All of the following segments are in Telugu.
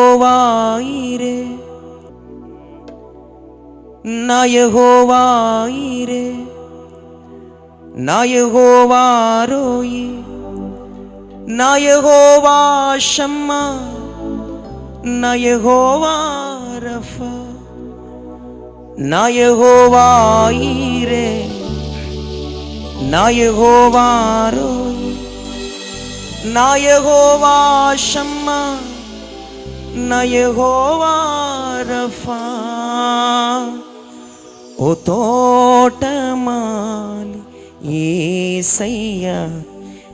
నయహోవాయిరే నయహోవాయిరే నయహోవారోయి నయహోవాషమ్మ నయహోవారఫ నయహోవాయిరే నయహోవారోయి నయహోవాషమ్మ షమ్మా ఓ తోటమాలి ఏసయ్య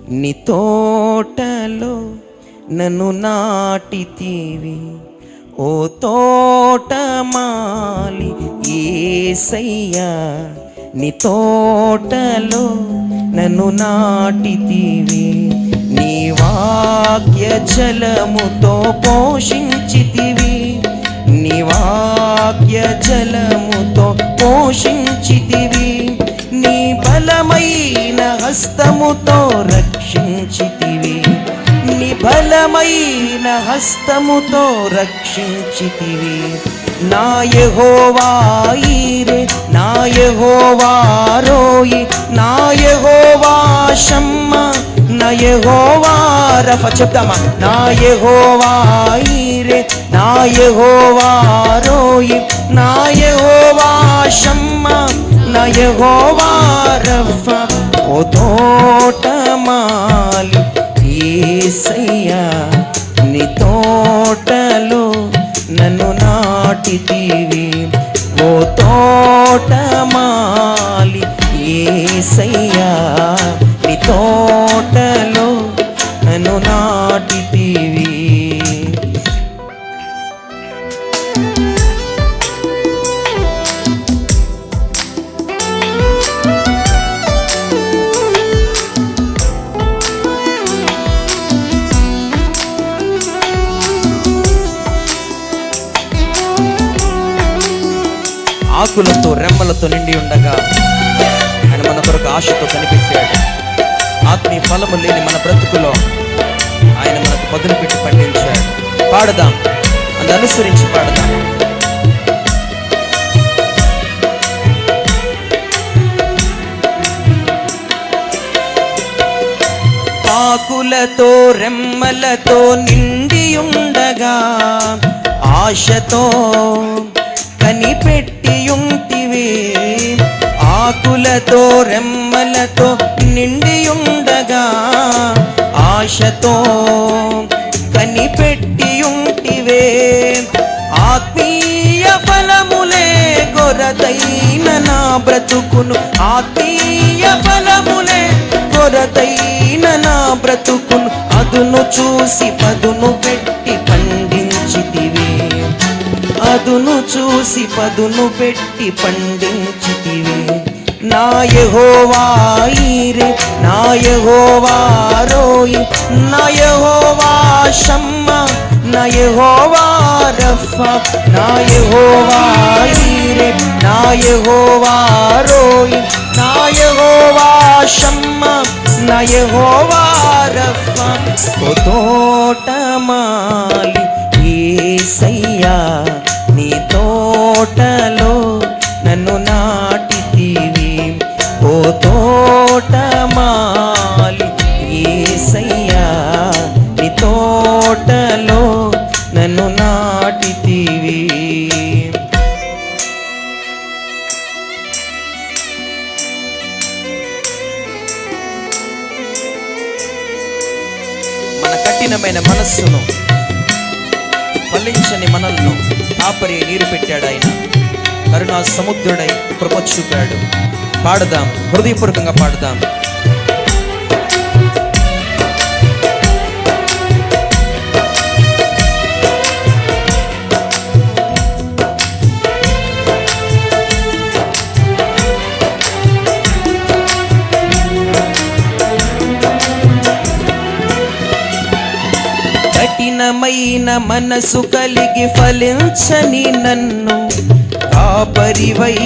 నీ తోటలో నన్ను నాటితీవి. ఓ తోటమాలి ఏసయ్య నీ తోటలో నన్ను నాటితీవి. నీ వాక్య జలముతో పోషించితివి. నీ వాక్య జలముతో పోషించితివి. నీ బలమైన హస్తముతో రక్షించితివి. నీ బలమైన హస్తముతో రక్షించితివి. నా యెహోవాయిరే నా యెహోవారోయి రఫ చెప్తామా నా యహోవాయిరే నా యహోవారోయి నా యహోవా షమ్మా నా యహోవా రఫ. ఓ తోటమాలి ఏసయ్యా నీ తోటలో నన్ను నాటితివి. ఓ తోటమాలి ఏసయ్యా నీ తోట ఆకులతో రెమ్మలతో నిండి ఉండగా ఆయన మన కొరకు ఆశతో కనిపెట్టాడు. ఆత్మీయ ఫలము లేని మన బ్రతుకులో ఆయన మనకు పదును పెట్టి పండించాడు. పాడదాం. అది అనుసరించి పాడదాం. ఆకులతో రెమ్మలతో నిండి ఉండగా ఆశతో కనిపెట్టి ఉంటివి ఆకులతో రెమ్మలతో నిండి ఉండగా ఆశతో బ్రతుకును ఆత్మీయ ఫలములే కొరతైన నా బ్రతుకును అదును చూసి పదును పెట్టి పండించితివే. అదును చూసి పదును పెట్టి పండించితివే. నా యెహోవాయిరే నా యెహోవారోయి నా యెహోవా షమ్మా నా యెహోవా యహోవా నా యెహోవాయిరే నా యెహోవారోయి నా యెహోవా షమ్మా నా యెహోవా రఫా తోటమాలి ఏసయ్యా నీ తోటలో నన్ను నాటితీవి. ఓ తోటమా కఠినమైన మనస్సును ఫలించని మనల్ని ఆపరి నీరు పెట్టాడు ఆయన. కరుణా సముద్రుడై కృప చూపాడు. పాడదాం హృదయపూర్వకంగా పాడదాం. కలిగిన మనసు కలిగి ఫలించని నన్ను. కాపరివై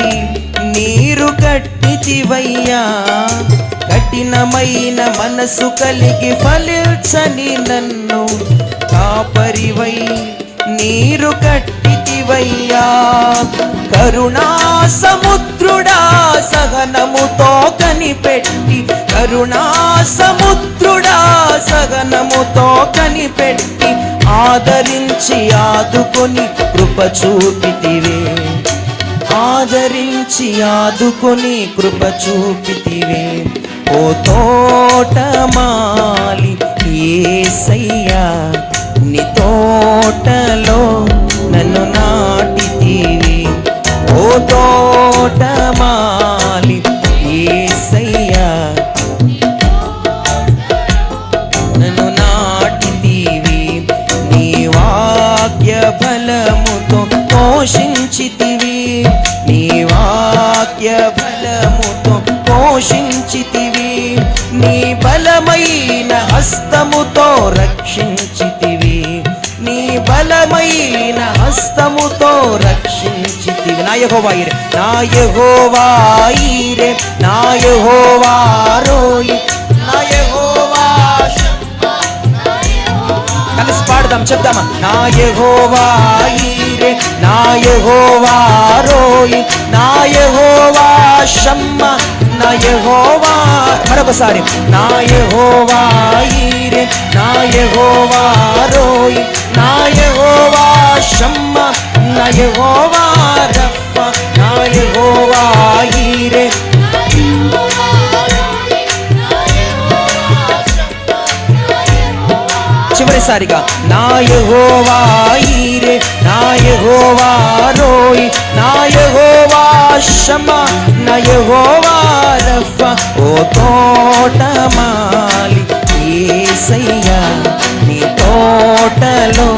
నీరు కట్టితివయ్యా కఠినమైన మనసు కలిగి ఫలించని నన్ను. కాపరివై నీరు కట్టితివయ్యా కరుణా సముద్రుడా సహనముతో కనిపెట్టి. కరుణా సముద్రుడా సగనముతో కనిపెట్టి. ఆదరించి ఆదుకొని కృప చూపితివే ఆదరించి ఆదుకొని కృప చూపితివే ఓ తోట పోషించితివి నీ బలమైన హస్తముతో రక్షించితివి. నీ బలమైన హస్తముతో రక్షించితివి. నా యెహోవాయిరే నా యెహోవాయిరే నా యెహోవారోయి నా యెహోవా కలిసి పాడదాం చెప్దామా? నా యెహోవాయిరే నా యెహోవారోయి నా యెహోవా షమ్మ నా యెహోవా మరొకసారి. నా యెహోవాయిరే నా యెహోవారోయి నా యెహోవా షమ్మ నా యెహోవా రఫ నా యెహోవాయిరే చివరిసారిగా నా యెహోవాయిరే నా యెహోవా రోయి నా యెహోవా షమ నా యెహోవా ఓ తోటమాలి ఏసయ్యా నీ తోటలో